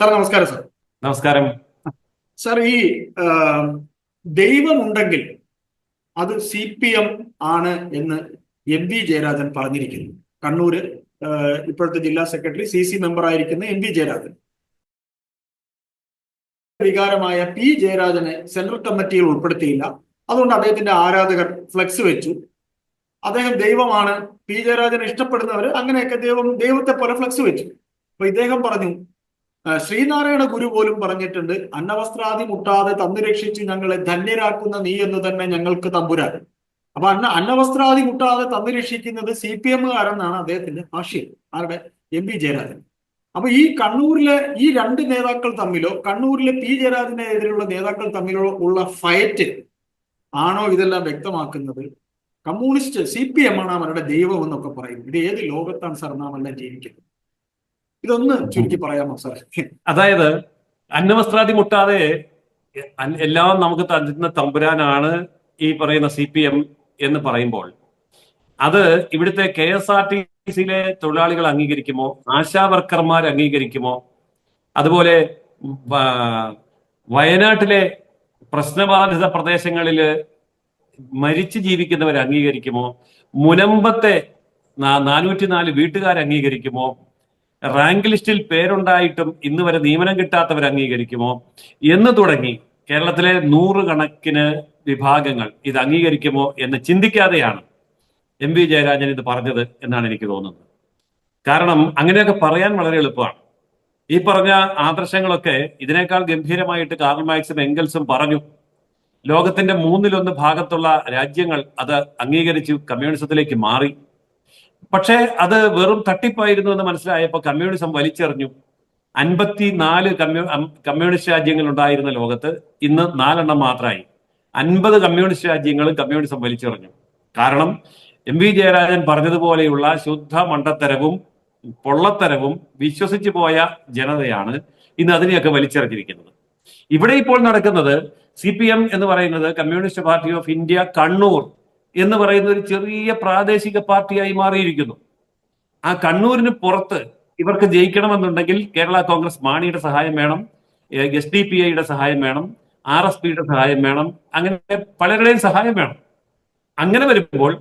Sir നമസ്കാരം sir നമസ്കാരം. Sir ഈ ദൈവമുണ്ടെങ്കിൽ അത് സി പി എം ആണ് എന്ന് എം വി ജയരാജൻ പറഞ്ഞിരിക്കുന്നു. കണ്ണൂര് ഇപ്പോഴത്തെ ജില്ലാ സെക്രട്ടറി സി സി മെമ്പർ ആയിരിക്കുന്ന എം വി ജയരാജൻ. വികാരമായ പി ജയരാജനെ സെൻട്രൽ കമ്മിറ്റിയിൽ ഉൾപ്പെടുത്തിയില്ല. അതുകൊണ്ട് അദ്ദേഹത്തിന്റെ ആരാധകർ ഫ്ലെക്സ് വെച്ചു. അദ്ദേഹം ദൈവമാണ്. പി ജയരാജനെ ഇഷ്ടപ്പെടുന്നവർ അങ്ങനെയൊക്കെ ദൈവം ദൈവത്തെ പോലെ ഫ്ലെക്സ് വെച്ചു. അപ്പൊ ഇദ്ദേഹം പറഞ്ഞു ശ്രീനാരായണ ഗുരു പോലും പറഞ്ഞിട്ടുണ്ട് അന്നവസ്ത്രാദി മുട്ടാതെ തന്നു രക്ഷിച്ച് ഞങ്ങളെ ധന്യരാക്കുന്ന നീ എന്ന് തന്നെ ഞങ്ങൾക്ക് തമ്പുരാൻ. അപ്പൊ അന്ന അന്നവസ്ത്രാദി മുട്ടാതെ തന്നു രക്ഷിക്കുന്നത് സി പി എമ്മുകാരെന്നാണ് അദ്ദേഹത്തിന്റെ ആശയം ആരുടെ? M P Jayarajan. അപ്പൊ ഈ കണ്ണൂരിലെ ഈ രണ്ട് നേതാക്കൾ തമ്മിലോ കണ്ണൂരിലെ പി ജയരാജനെതിരെയുള്ള നേതാക്കൾ തമ്മിലോ ഉള്ള ഫയറ്റ് ആണോ ഇതെല്ലാം വ്യക്തമാക്കുന്നത്? കമ്മ്യൂണിസ്റ്റ് സി പി എം ആണ് അവരുടെ ദൈവം എന്നൊക്കെ പറയുന്നത് ഇത് ഏത് ലോകത്താണ് സാർ നാം എല്ലാം ജീവിക്കുന്നത്? ഇതൊന്ന് ചുരുക്കി പറയാമോ സാർ അതായത് അന്നവസ്ത്രാദി മുട്ടാതെ എല്ലാം നമുക്ക് തരുന്ന തമ്പുരാനാണ് ഈ പറയുന്ന സി പി എം എന്ന് പറയുമ്പോൾ അത് ഇവിടുത്തെ കെ എസ് ആർ ടി സിയിലെ തൊഴിലാളികൾ അംഗീകരിക്കുമോ? ആശാ വർക്കർമാർ അംഗീകരിക്കുമോ? അതുപോലെ വയനാട്ടിലെ പ്രശ്നബാധിത പ്രദേശങ്ങളിൽ മരിച്ചു ജീവിക്കുന്നവർ അംഗീകരിക്കുമോ? മുനമ്പത്തെ നാനൂറ്റി നാല് വീട്ടുകാർ അംഗീകരിക്കുമോ? റാങ്ക് ലിസ്റ്റിൽ പേരുണ്ടായിട്ടും ഇന്ന് വരെ നിയമനം കിട്ടാത്തവർ അംഗീകരിക്കുമോ? എന്ന് തുടങ്ങി കേരളത്തിലെ നൂറുകണക്കിന് വിഭാഗങ്ങൾ ഇത് അംഗീകരിക്കുമോ എന്ന് ചിന്തിക്കാതെയാണ് എം വി ജയരാജൻ ഇത് പറഞ്ഞത് എന്നാണ് എനിക്ക് തോന്നുന്നത്. കാരണം അങ്ങനെയൊക്കെ പറയാൻ വളരെ എളുപ്പമാണ്. ഈ പറഞ്ഞ ആദർശങ്ങളൊക്കെ ഇതിനേക്കാൾ ഗംഭീരമായിട്ട് കാർൽ മാക്സും എംഗൽസും പറഞ്ഞു. ലോകത്തിന്റെ മൂന്നിലൊന്ന് ഭാഗത്തുള്ള രാജ്യങ്ങൾ അത് അംഗീകരിച്ചു കമ്മ്യൂണിസത്തിലേക്ക് മാറി. പക്ഷേ അത് വെറും തട്ടിപ്പായിരുന്നു എന്ന് മനസ്സിലായപ്പോൾ കമ്മ്യൂണിസം വലിച്ചെറിഞ്ഞു. അൻപത്തി നാല് കമ്മ്യൂ കമ്മ്യൂണിസ്റ്റ് രാജ്യങ്ങൾ ഉണ്ടായിരുന്ന ലോകത്ത് ഇന്ന് നാലെണ്ണം മാത്രമായി. അൻപത് കമ്മ്യൂണിസ്റ്റ് രാജ്യങ്ങളും കമ്മ്യൂണിസം വലിച്ചെറിഞ്ഞു. കാരണം എം വി ജയരാജൻ പറഞ്ഞതുപോലെയുള്ള ശുദ്ധ മണ്ടത്തരവും പൊള്ളത്തരവും വിശ്വസിച്ചു പോയ ജനതയാണ് ഇന്ന് അതിനെയൊക്കെ വലിച്ചെറിഞ്ഞിരിക്കുന്നത്. ഇവിടെ ഇപ്പോൾ നടക്കുന്നത് സി പി എം എന്ന് പറയുന്നത് Communist Party of India Kannur എന്ന് പറയുന്ന ഒരു ചെറിയ പ്രാദേശിക പാർട്ടിയായി മാറിയിരിക്കുന്നു. ആ കണ്ണൂരിന് പുറത്ത് ഇവർക്ക് ജയിക്കണമെന്നുണ്ടെങ്കിൽ കേരള കോൺഗ്രസ് മാണിയുടെ സഹായം വേണം എസ് ഡി പി ഐയുടെ സഹായം വേണം ആർ എസ് പിയുടെ സഹായം വേണം അങ്ങനെ പലരുടെയും സഹായം വേണം. അങ്ങനെ വരുമ്പോൾ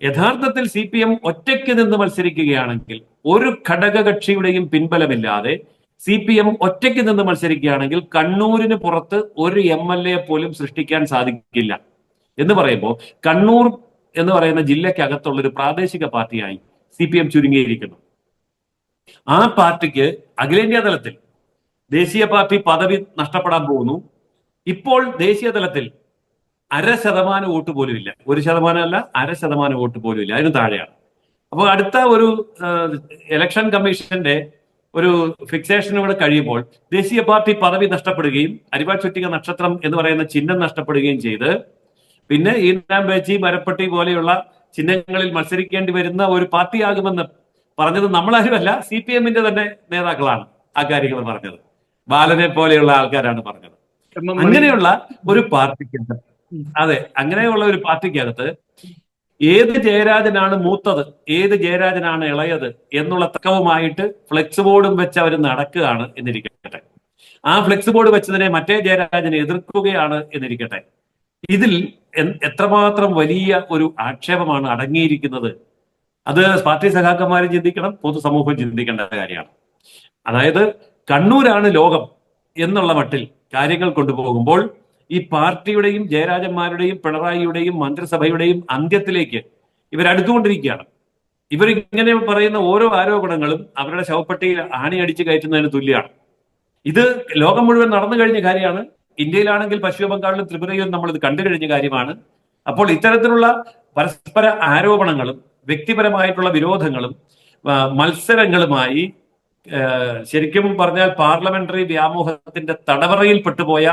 യഥാർത്ഥത്തിൽ സി പി എം ഒറ്റയ്ക്ക് നിന്ന് മത്സരിക്കുകയാണെങ്കിൽ ഒരു ഘടകകക്ഷിയുടെയും പിൻബലമില്ലാതെ സി പി എം ഒറ്റയ്ക്ക് നിന്ന് മത്സരിക്കുകയാണെങ്കിൽ കണ്ണൂരിന് പുറത്ത് ഒരു എം എൽ എ പോലും സൃഷ്ടിക്കാൻ സാധിക്കില്ല. എന്ന് പറയുമ്പോൾ കണ്ണൂർ എന്ന് പറയുന്ന ജില്ലയ്ക്കകത്തുള്ള ഒരു പ്രാദേശിക പാർട്ടിയായി സി പി എം ചുരുങ്ങിയിരിക്കുന്നു. ആ പാർട്ടിക്ക് അഖിലേന്ത്യാ തലത്തിൽ ദേശീയ പാർട്ടി പദവി നഷ്ടപ്പെടാൻ പോകുന്നു. ഇപ്പോൾ ദേശീയ തലത്തിൽ അര ശതമാനം വോട്ട് പോലും ഇല്ല. ഒരു ശതമാനം അല്ല അര ശതമാനം വോട്ട് പോലും ഇല്ല. അതിന് താഴെയാണ്. അപ്പോൾ അടുത്ത ഒരു ഇലക്ഷൻ കമ്മീഷന്റെ ഒരു ഫിക്സേഷനോട് കഴിയുമ്പോൾ ദേശീയ പാർട്ടി പദവി നഷ്ടപ്പെടുകയും അരിവാൾ ചുറ്റിക നക്ഷത്രം എന്ന് പറയുന്ന ചിഹ്നം നഷ്ടപ്പെടുകയും ചെയ്ത് പിന്നെ ഈനാം ബേച്ചി മരപ്പട്ടി പോലെയുള്ള ചിഹ്നങ്ങളിൽ മത്സരിക്കേണ്ടി വരുന്ന ഒരു പാർട്ടിയാകുമെന്ന് പറഞ്ഞത് നമ്മളാരുമല്ല സി പി എമ്മിന്റെ തന്നെ നേതാക്കളാണ് ആ കാര്യങ്ങൾ പറഞ്ഞത്. ബാലനെ പോലെയുള്ള ആൾക്കാരാണ് പറഞ്ഞത്. അങ്ങനെയുള്ള ഒരു പാർട്ടിക്കകത്ത് അതെ അങ്ങനെയുള്ള ഒരു പാർട്ടിക്കകത്ത് ഏത് ജയരാജനാണ് മൂത്തത് ഏത് ജയരാജനാണ് ഇളയത് എന്നുള്ള തക്കവുമായിട്ട് ഫ്ലെക്സ് ബോർഡും വെച്ച് അവർ നടക്കുകയാണ് എന്നിരിക്കട്ടെ. ആ ഫ്ലെക്സ് ബോർഡ് വെച്ചതിനെ മറ്റേ ജയരാജനെ എതിർക്കുകയാണ് എന്നിരിക്കട്ടെ. ഇതിൽ എത്രമാത്രം വലിയ ഒരു ആക്ഷേപമാണ് അടങ്ങിയിരിക്കുന്നത്? അത് പാർട്ടി സഖാക്കന്മാരും ചിന്തിക്കണം പൊതുസമൂഹം ചിന്തിക്കേണ്ട കാര്യമാണ്. അതായത് കണ്ണൂരാണ് ലോകം എന്നുള്ള മട്ടിൽ കാര്യങ്ങൾ കൊണ്ടുപോകുമ്പോൾ ഈ പാർട്ടിയുടെയും ജയരാജന്മാരുടെയും പിണറായിയുടെയും മന്ത്രിസഭയുടെയും അന്ത്യത്തിലേക്ക് ഇവരടുത്തുകൊണ്ടിരിക്കുകയാണ് ഇവർ ഇങ്ങനെ പറയുന്ന ഓരോ ആരോപണങ്ങളും അവരുടെ ശവപ്പെട്ടിയിൽ ആണി അടിച്ച് കയറ്റുന്നതിന് തുല്യമാണ്. ഇത് ലോകം മുഴുവൻ നടന്നു കഴിഞ്ഞ കാര്യമാണ്. ഇന്ത്യയിലാണെങ്കിൽ പശ്ചിമ ബംഗാളിലും ത്രിപുരയിലും നമ്മൾ ഇത് കണ്ടു കഴിഞ്ഞ കാര്യമാണ്. അപ്പോൾ ഇത്തരത്തിലുള്ള പരസ്പര ആരോപണങ്ങളും വ്യക്തിപരമായിട്ടുള്ള വിരോധങ്ങളും മത്സരങ്ങളുമായി ശരിക്കും പറഞ്ഞാൽ പാർലമെന്ററി വ്യാമോഹത്തിന്റെ തടവറയിൽ പെട്ടുപോയ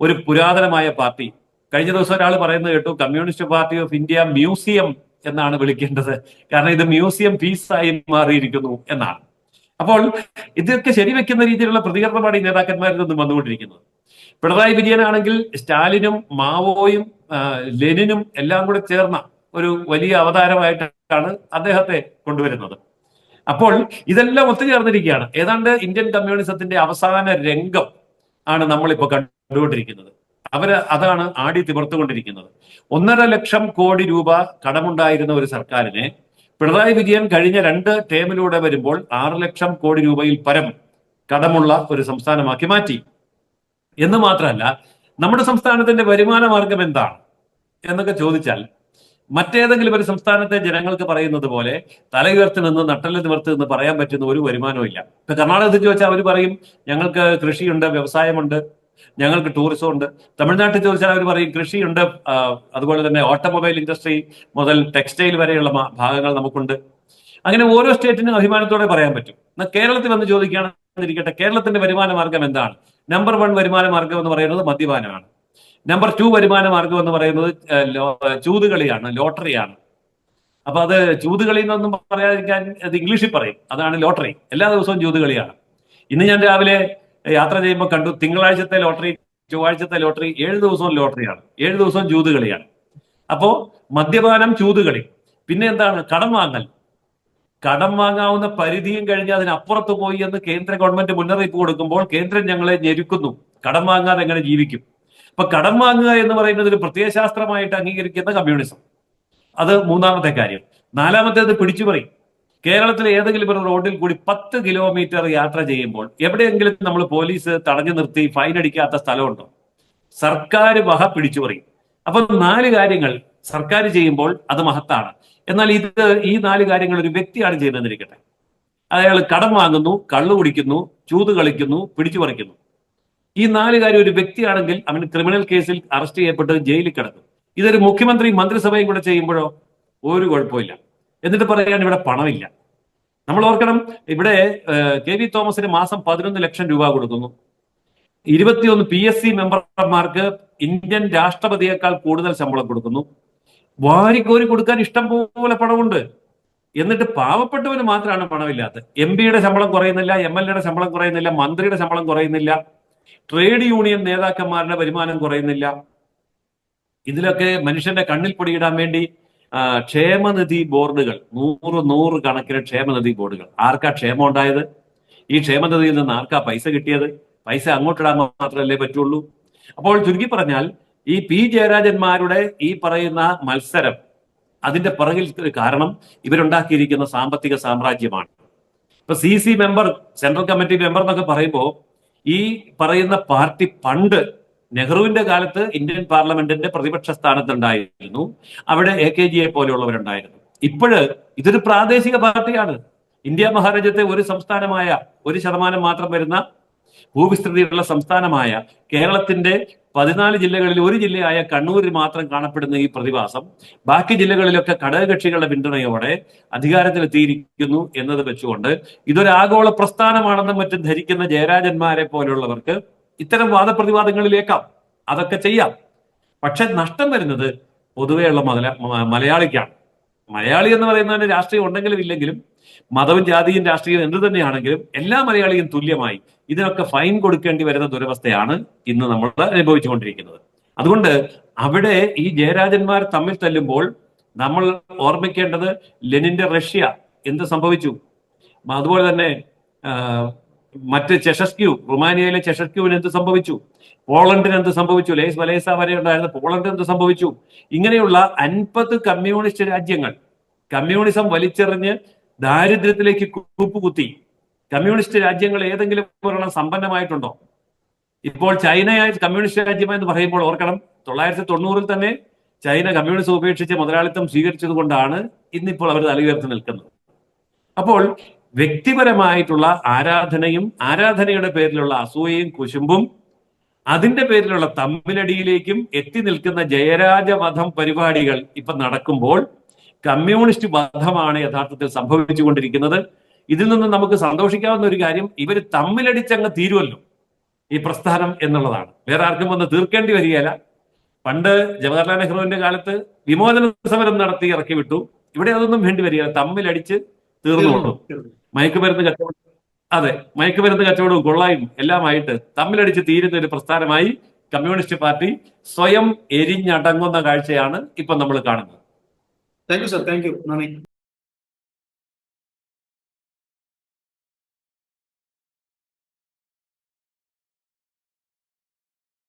ഒരു പുരാതനമായ പാർട്ടി. കഴിഞ്ഞ ദിവസം ഒരാൾ പറയുന്നത് കേട്ടു Communist Party of India museum എന്നാണ് വിളിക്കേണ്ടത്. കാരണം ഇത് മ്യൂസിയം പീസായി മാറിയിരിക്കുന്നു എന്നാണ്. അപ്പോൾ ഇതൊക്കെ ശരിവെക്കുന്ന രീതിയിലുള്ള പ്രതികരണമാണ് ഈ നേതാക്കന്മാരിൽ നിന്നും വന്നുകൊണ്ടിരിക്കുന്നത്. പിണറായി വിജയനാണെങ്കിൽ സ്റ്റാലിനും മാവോയും ലെനിനും എല്ലാം കൂടെ ചേർന്ന ഒരു വലിയ അവതാരമായിട്ടാണ് അദ്ദേഹത്തെ കൊണ്ടുവരുന്നത്. അപ്പോൾ ഇതെല്ലാം ഒത്തുചേർന്നിരിക്കുകയാണ്. ഏതാണ്ട് ഇന്ത്യൻ കമ്മ്യൂണിസത്തിന്റെ അവസാന രംഗം ആണ് നമ്മളിപ്പോ കണ്ടുകൊണ്ടിരിക്കുന്നത്. അവർ അതാണ് ആടി തിമർത്തുകൊണ്ടിരിക്കുന്നത്. ഒന്നര ലക്ഷം കോടി രൂപ കടമുണ്ടായിരുന്ന ഒരു സർക്കാരിനെ പിണറായി വിജയൻ കഴിഞ്ഞ രണ്ട് ടേമിലൂടെ വരുമ്പോൾ ആറ് ലക്ഷം കോടി രൂപയിൽ പരം കടമുള്ള ഒരു സംസ്ഥാനമാക്കി മാറ്റി. എന്ന് മാത്രമല്ല നമ്മുടെ സംസ്ഥാനത്തിന്റെ വരുമാന മാർഗം എന്താണ് എന്നൊക്കെ ചോദിച്ചാൽ മറ്റേതെങ്കിലും ഒരു സംസ്ഥാനത്തെ ജനങ്ങൾക്ക് പറയുന്നത് പോലെ തല ഉയർത്തി നിന്ന് നട്ടൽ നിവർത്തി നിന്ന് പറയാൻ പറ്റുന്ന ഒരു വരുമാനവും ഇല്ല. ഇപ്പൊ കർണാടകത്തിൽ ചോദിച്ചാൽ അവർ പറയും ഞങ്ങൾക്ക് കൃഷിയുണ്ട് വ്യവസായമുണ്ട്. ഞങ്ങൾക്ക് ടൂറിസം ഉണ്ട്. തമിഴ്നാട്ടിൽ ചോദിച്ചാൽ അവർ പറയും കൃഷിയുണ്ട്. അതുപോലെ തന്നെ ഓട്ടോമൊബൈൽ ഇൻഡസ്ട്രി മുതൽ ടെക്സ്റ്റൈൽ വരെയുള്ള ഭാഗങ്ങൾ നമുക്കുണ്ട്. അങ്ങനെ ഓരോ സ്റ്റേറ്റിനും അഭിമാനത്തോടെ പറയാൻ പറ്റും. എന്നാൽ കേരളത്തിൽ വന്ന് ചോദിക്കുകയാണെന്നിരിക്കട്ടെ കേരളത്തിന്റെ വരുമാന മാർഗം എന്താണ്? നമ്പർ വൺ വരുമാന മാർഗം എന്ന് പറയുന്നത് മദ്യപാനമാണ്. നമ്പർ ടു വരുമാന മാർഗം എന്ന് പറയുന്നത് ചൂതുകളിയാണ് ലോട്ടറിയാണ്. അപ്പൊ അത് ചൂതുകളി എന്നൊന്നും പറയാതിരിക്കാൻ അത് ഇംഗ്ലീഷിൽ പറയും. അതാണ് ലോട്ടറി. എല്ലാ ദിവസവും ചൂതുകളിയാണ്. ഇന്ന് ഞാൻ രാവിലെ യാത്ര ചെയ്യുമ്പോൾ കണ്ടു തിങ്കളാഴ്ചത്തെ ലോട്ടറി ചൊവ്വാഴ്ചത്തെ ലോട്ടറി ഏഴ് ദിവസവും ലോട്ടറിയാണ്. ഏഴ് ദിവസവും ചൂതുകളിയാണ്. അപ്പോ മദ്യപാനം ചൂതുകളി. പിന്നെ എന്താണ്? കടം വാങ്ങൽ. കടം വാങ്ങാവുന്ന പരിധിയും കഴിഞ്ഞ് അതിനപ്പുറത്ത് പോയി എന്ന് കേന്ദ്ര ഗവൺമെന്റ് മുന്നറിയിപ്പ് കൊടുക്കുമ്പോൾ കേന്ദ്രം ഞങ്ങളെ ഞെരുക്കുന്നു. കടം വാങ്ങാതെ എങ്ങനെ ജീവിക്കും? അപ്പൊ കടം വാങ്ങുക എന്ന് പറയുന്നത് ഒരു പ്രത്യയശാസ്ത്രമായിട്ട് അംഗീകരിക്കുന്ന കമ്മ്യൂണിസം. അത് മൂന്നാമത്തെ കാര്യം. നാലാമത്തേത് പിടിച്ചുപറി. കേരളത്തിലെ ഏതെങ്കിലും ഒരു റോഡിൽ കൂടി പത്ത് കിലോമീറ്റർ യാത്ര ചെയ്യുമ്പോൾ എവിടെയെങ്കിലും നമ്മൾ പോലീസ് തടഞ്ഞു നിർത്തി ഫൈൻ അടിക്കാത്ത സ്ഥലമുണ്ടോ? സർക്കാർ വഹ പിടിച്ചു പറയും. അപ്പൊ നാല് കാര്യങ്ങൾ സർക്കാർ ചെയ്യുമ്പോൾ അത് മഹത്താണ്. എന്നാൽ ഇത് ഈ നാല് കാര്യങ്ങൾ ഒരു വ്യക്തിയാണ് ചെയ്യുന്നതെന്നിരിക്കട്ടെ അയാൾ കടം വാങ്ങുന്നു കള്ളു കുടിക്കുന്നു ചൂത് കളിക്കുന്നു പിടിച്ചു പറിക്കുന്നു. ഈ നാല് കാര്യം ഒരു വ്യക്തിയാണെങ്കിൽ അവൻ ക്രിമിനൽ കേസിൽ അറസ്റ്റ് ചെയ്യപ്പെട്ട് ജയിലിൽ കിടക്കും. ഇതൊരു മുഖ്യമന്ത്രി മന്ത്രിസഭയും കൂടെ ചെയ്യുമ്പോഴോ? ഒരു കുഴപ്പമില്ല. എന്നിട്ട് പറയാൻ ഇവിടെ പണമില്ല. നമ്മൾ ഓർക്കണം ഇവിടെ കെ വി തോമസിന് മാസം പതിനൊന്ന് ലക്ഷം രൂപ കൊടുക്കുന്നു. ഇരുപത്തിയൊന്ന് പി എസ് സി മെമ്പർമാർക്ക് ഇന്ത്യൻ രാഷ്ട്രപതിയേക്കാൾ കൂടുതൽ ശമ്പളം കൊടുക്കുന്നു. വാരിക്കോരി കൊടുക്കാൻ ഇഷ്ടം പോലെ പണമുണ്ട്. എന്നിട്ട് പാവപ്പെട്ടവന് മാത്രമാണ് പണമില്ലാത്തത്. എം പിയുടെ ശമ്പളം കുറയുന്നില്ല എം എൽ എയുടെ ശമ്പളം കുറയുന്നില്ല മന്ത്രിയുടെ ശമ്പളം കുറയുന്നില്ല ട്രേഡ് യൂണിയൻ നേതാക്കന്മാരുടെ വരുമാനം കുറയുന്നില്ല. ഇതിലൊക്കെ മനുഷ്യന്റെ കണ്ണിൽ പൊടിയിടാൻ വേണ്ടി ക്ഷേമനിധി ബോർഡുകൾ. നൂറ് നൂറ് കണക്കിന് ക്ഷേമനിധി ബോർഡുകൾ. ആർക്കാ ക്ഷേമം ഉണ്ടായത്? ഈ ക്ഷേമനിധിയിൽ നിന്ന് ആർക്കാ പൈസ കിട്ടിയത്? പൈസ അങ്ങോട്ടിടാൻ മാത്രമല്ലേ പറ്റുള്ളൂ? അപ്പോൾ ചുരുക്കി പറഞ്ഞാൽ ഈ പി. ജയരാജന്മാരുടെ ഈ പറയുന്ന മത്സരം അതിന്റെ പിറകിൽ കാരണം ഇവരുണ്ടാക്കിയിരിക്കുന്ന സാമ്പത്തിക സാമ്രാജ്യമാണ്. ഇപ്പൊ C C member central committee member എന്നൊക്കെ പറയുമ്പോൾ ഈ പറയുന്ന പാർട്ടി പണ്ട് നെഹ്റുവിന്റെ കാലത്ത് ഇന്ത്യൻ പാർലമെന്റിന്റെ പ്രതിപക്ഷ സ്ഥാനത്തുണ്ടായിരുന്നു. അവിടെ എ കെ ജിയെ പോലെയുള്ളവരുണ്ടായിരുന്നു. ഇപ്പോഴ് ഇതൊരു പ്രാദേശിക പാർട്ടിയാണ്. ഇന്ത്യ മഹാരാജ്യത്തെ ഒരു സംസ്ഥാനമായ ഒരു ശതമാനം മാത്രം വരുന്ന ഭൂവിസ്തൃതിയുള്ള സംസ്ഥാനമായ കേരളത്തിന്റെ പതിനാല് ജില്ലകളിൽ ഒരു ജില്ലയായ കണ്ണൂരിൽ മാത്രം കാണപ്പെടുന്ന ഈ പ്രതിഭാസം ബാക്കി ജില്ലകളിലൊക്കെ ഘടകകക്ഷികളുടെ പിന്തുണയോടെ അധികാരത്തിലെത്തിയിരിക്കുന്നു എന്നത് വെച്ചുകൊണ്ട് ഇതൊരു ആഗോള പ്രസ്ഥാനമാണെന്നും മറ്റും ധരിക്കുന്ന ജയരാജന്മാരെ പോലുള്ളവർക്ക് ഇത്തരം വാദപ്രതിവാദങ്ങളിലേക്കാം അതൊക്കെ ചെയ്യാം. പക്ഷെ നഷ്ടം വരുന്നത് പൊതുവെയുള്ള മല മലയാളിക്കാണ്. മലയാളി എന്ന് പറയുന്നതിന് രാഷ്ട്രീയം ഉണ്ടെങ്കിലും ഇല്ലെങ്കിലും മതവും ജാതിയും രാഷ്ട്രീയം എന്ത് തന്നെയാണെങ്കിലും എല്ലാ മലയാളിയും തുല്യമായി ഇതിനൊക്കെ ഫൈൻ കൊടുക്കേണ്ടി വരുന്ന ദുരവസ്ഥയാണ് ഇന്ന് നമ്മൾ അനുഭവിച്ചുകൊണ്ടിരിക്കുന്നത്. അതുകൊണ്ട് അവിടെ ഈ ജയരാജന്മാർ തമ്മിൽ തല്ലുമ്പോൾ നമ്മൾ ഓർമ്മിക്കേണ്ടത് ലെനിന്റെ റഷ്യ എന്ത് സംഭവിച്ചു? അതുപോലെ തന്നെ മറ്റ് ചെഷസ്ക്യൂ റുമാനിയയിലെ ചെഷസ്ക്യൂവിന് എന്ത് സംഭവിച്ചു? പോളണ്ടിന് എന്ത് സംഭവിച്ചു? ലേസ് വലേസ വരെ ഉണ്ടായിരുന്ന പോളണ്ട് എന്ത് സംഭവിച്ചു? ഇങ്ങനെയുള്ള അൻപത് കമ്മ്യൂണിസ്റ്റ് രാജ്യങ്ങൾ കമ്മ്യൂണിസം വലിച്ചെറിഞ്ഞ് ദാരിദ്ര്യത്തിലേക്ക് കൂപ്പുകുത്തി. കമ്മ്യൂണിസ്റ്റ് രാജ്യങ്ങൾ ഏതെങ്കിലും ഒരെണ്ണം സമ്പന്നമായിട്ടുണ്ടോ? ഇപ്പോൾ ചൈനയായ കമ്മ്യൂണിസ്റ്റ് രാജ്യമെന്ന് പറയുമ്പോൾ ഓർക്കണം തൊള്ളായിരത്തി തൊണ്ണൂറിൽ തന്നെ ചൈന കമ്മ്യൂണിസം ഉപേക്ഷിച്ച് മുതലാളിത്തം സ്വീകരിച്ചത് കൊണ്ടാണ് ഇന്നിപ്പോൾ അവർ തലയുയർത്തി നിൽക്കുന്നത്. അപ്പോൾ വ്യക്തിപരമായിട്ടുള്ള ആരാധനയും ആരാധനയുടെ പേരിലുള്ള അസൂയയും കുശുമ്പും അതിന്റെ പേരിലുള്ള തമ്മിലടിയിലേക്കും എത്തി നിൽക്കുന്ന ജയരാജ ജയരാജവധം പരിപാടികൾ ഇപ്പൊ നടക്കുമ്പോൾ കമ്മ്യൂണിസ്റ്റ് വധമാണ് യഥാർത്ഥത്തിൽ സംഭവിച്ചുകൊണ്ടിരിക്കുന്നത്. ഇതിൽ നിന്ന് നമുക്ക് സന്തോഷിക്കാവുന്ന ഒരു കാര്യം ഇവർ തമ്മിലടിച്ചങ്ങ് തീരുമല്ലോ ഈ പ്രസ്ഥാനം എന്നുള്ളതാണ്. വേറെ ആർക്കും വന്ന് തീർക്കേണ്ടി വരികയില്ല. പണ്ട് ജവഹർലാൽ നെഹ്റുവിന്റെ കാലത്ത് വിമോചന സമരം നടത്തി ഇറക്കി വിട്ടു. ഇവിടെ അതൊന്നും വേണ്ടി വരികയില്ല. തമ്മിലടിച്ച് തീർന്നുകൊള്ളു മയക്കുമരുന്ന് കച്ചവടം അതെ മയക്കുമരുന്ന് കച്ചവടവും കൊള്ളായും എല്ലാമായിട്ട് തമ്മിലടിച്ച് തീരുന്ന ഒരു പ്രസ്ഥാനമായി കമ്മ്യൂണിസ്റ്റ് പാർട്ടി സ്വയം എരിഞ്ഞടങ്ങുന്ന കാഴ്ചയാണ് ഇപ്പൊ നമ്മൾ കാണുന്നത്. Thank you sir thank you നന്ദി.